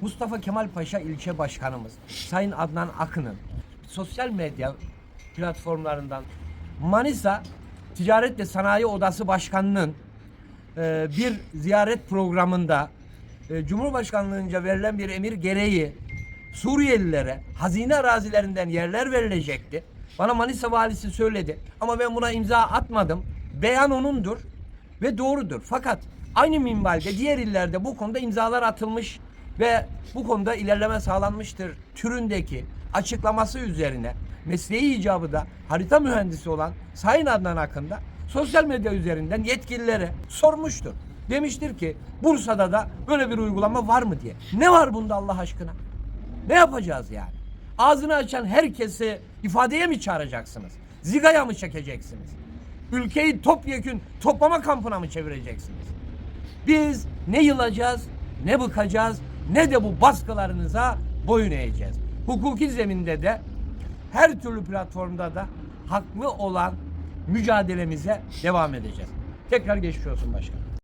Mustafa Kemal Paşa ilçe başkanımız Sayın Adnan Akın'ın sosyal medya platformlarından Manisa Ticaret ve Sanayi Odası Başkanı'nın e, bir ziyaret programında e, Cumhurbaşkanlığınca verilen bir emir gereği Suriyelilere hazine arazilerinden yerler verilecekti. Bana Manisa valisi söyledi ama ben buna imza atmadım. Beyan onundur ve doğrudur. Fakat aynı minvalde diğer illerde bu konuda imzalar atılmış ve bu konuda ilerleme sağlanmıştır türündeki açıklaması üzerine mesleği icabı da harita mühendisi olan Sayın Adnan Akın da sosyal medya üzerinden yetkililere sormuştur. Demiştir ki Bursa'da da böyle bir uygulama var mı diye. Ne var bunda Allah aşkına? Ne yapacağız yani? Ağzını açan herkesi ifadeye mi çağıracaksınız? Zigaya mı çekeceksiniz? Ülkeyi topyekün toplama kampına mı çevireceksiniz? Biz ne yılacağız, ne bıkacağız, ne de bu baskılarınıza boyun eğeceğiz. Hukuki zeminde de her türlü platformda da haklı olan mücadelemize devam edeceğiz. Tekrar geçmiş olsun başkanım.